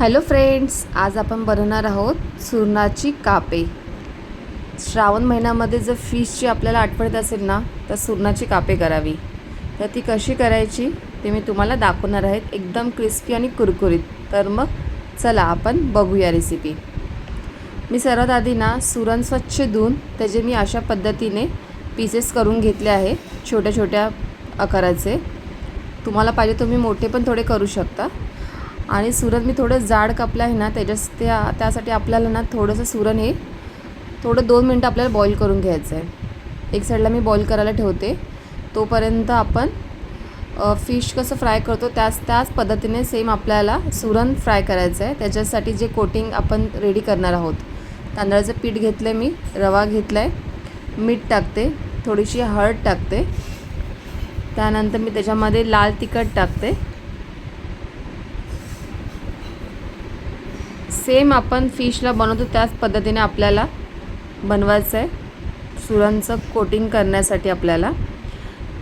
Hello friends आज आपण बनवणार आहोत सुरणाची कापे. श्रावण महिन्यामध्ये जर फिशची आपल्याला आठवण येत असेल ना तर सुरणाची कापे करावी. तर ती कशी करायची ते मी तुम्हाला दाखवणार आहेत. एकदम क्रिस्पी आणि कुरकुरीत. तर मग चला आपण बघूया रेसिपी मी सर्वात आधी ना सुरण स्वच्छ धुवून त्याचे मी अशा पद्धतीने पीसेस करून घेतले आहे छोट्या छोट्या आकाराचे. तुम्हाला पाहिजे तुम्ही मोठे पण थोडे करू शकता. आणि सुरण मी थोडं जाड कापलं आहे ना त्याच्यास त्या त्यासाठी आपल्याला ना थोडंसं सुरण हे थोडं दोन मिनटं आपल्याला बॉईल करून घ्यायचं आहे. एक साईडला मी बॉईल करायला ठेवते. तोपर्यंत आपण फिश कसं फ्राय करतो त्याच त्याच पद्धतीने सेम आपल्याला सुरण फ्राय करायचं आहे. त्याच्यासाठी जे कोटिंग आपण रेडी करणार आहोत. तांदळाचं पीठ घेतलं आहे मी रवा घेतला आहे मीठ टाकते थोडीशी हळद टाकते. त्यानंतर मी त्याच्यामध्ये लाल तिखट टाकते. सेम आपण फिशला बनवतो त्याच पद्धतीने आपल्याला बनवायचं आहे सुरणचं कोटिंग करण्यासाठी आपल्याला.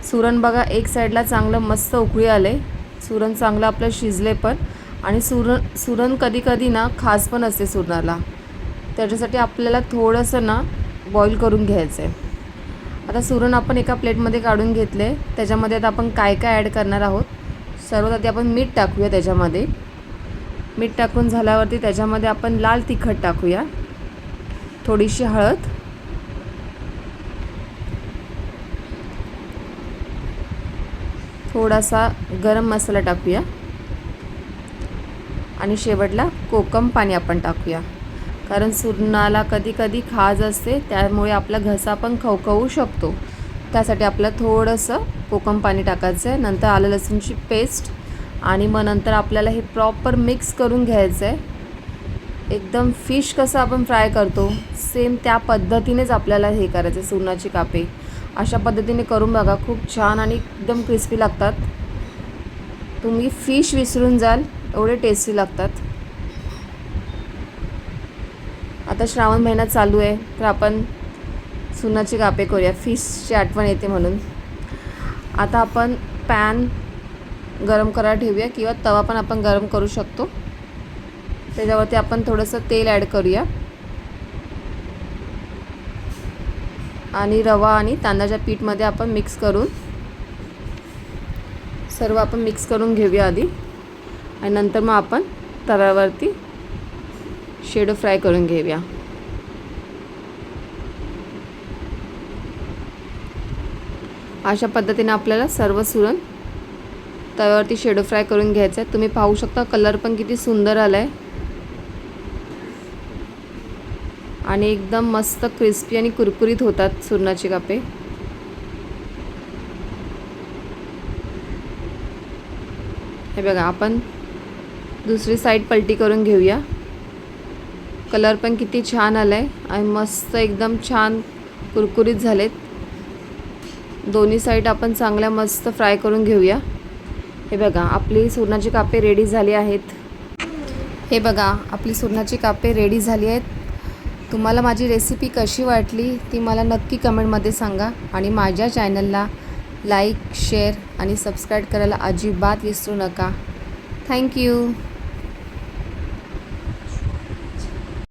सुरण बघा एक साईडला चांगलं मस्त उकळी आले. सुरण चांगलं आपलं शिजले पण. आणि सुरण सुरण कधी कधी ना खास पण असते सुरणाला त्याच्यासाठी आपल्याला थोडंसं ना बॉईल करून घ्यायचं आहे आता सुरण आपण एका प्लेटमध्ये काढून घेतले. त्याच्यामध्ये आता आपण काय काय ॲड करणार आहोत? सर्वात आधी आपण मीठ टाकूया त्याच्यामध्ये. मीठ टाकून झाल्यावरती त्याच्यामध्ये आपण लाल तिखट टाकूया. थोडीशी हळद. थोडासा गरम मसाला टाकूया. आणि शेवटला कोकम पाणी आपण टाकूया. कारण सुरणाला कधी कधी खाज असते त्यामुळे आपला घसा पण खवखवू शकतो. त्यासाठी आपलं थोडंसं कोकम पाणी टाकायचं आहे नंतर आलं लसूणची पेस्ट. आणि मग नंतर आपल्याला हे प्रॉपर मिक्स करून घ्यायचं आहे एकदम फिश कसं आपण फ्राय करतो सेम त्या पद्धतीनेच आपल्याला हे करायचं आहे सुरणाची कापे. अशा पद्धतीने करून बघा खूप छान आणि एकदम क्रिस्पी लागतात. तुम्ही फिश विसरून जाल एवढे टेस्टी लागतात. आता श्रावण महिना चालू आहे तर आपण सुनाची कापे करूया. फिशची आठवण येते म्हणून. आता आपण पॅन गरम करायला ठेवूया किंवा तवा पण आपण गरम करू शकतो. त्याच्यावरती आपण थोडंसं तेल ॲड करूया. आणि रवा आणि तांदळाच्या पीठमध्ये आपण मिक्स करून सर्व आपण मिक्स करून घेऊया आधी. आणि नंतर मग आपण तव्यावरती शेडो फ्राय करून घेऊया. अशा पद्धतीने आपल्याला सर्व सुरण तव्यावरती शेडो फ्राय करून घ्यायचं आहे तुम्ही पाहू शकता कलर पण किती सुंदर आला आहे आणि एकदम मस्त क्रिस्पी आणि कुरकुरीत होतात सुरणाची कापे. हे बघा आपण दुसरी साईड पलटी करून घेऊया. कलर पण किती छान आला आहे आणि मस्त एकदम छान कुरकुरीत झालेत. दोन्ही साईड आपण चांगल्या मस्त फ्राय करून घेऊया. हे बघा आपली सुरणाची कापे रेडी झाली आहेत. हे बघा आपली सुरणाची कापे रेडी झाली आहेत. तुम्हाला माझी रेसिपी कशी वाटली ती मला नक्की कमेंटमध्ये सांगा. आणि माझ्या चॅनलला लाईक शेअर आणि सबस्क्राईब करायला अजिबात विसरू नका. थँक्यू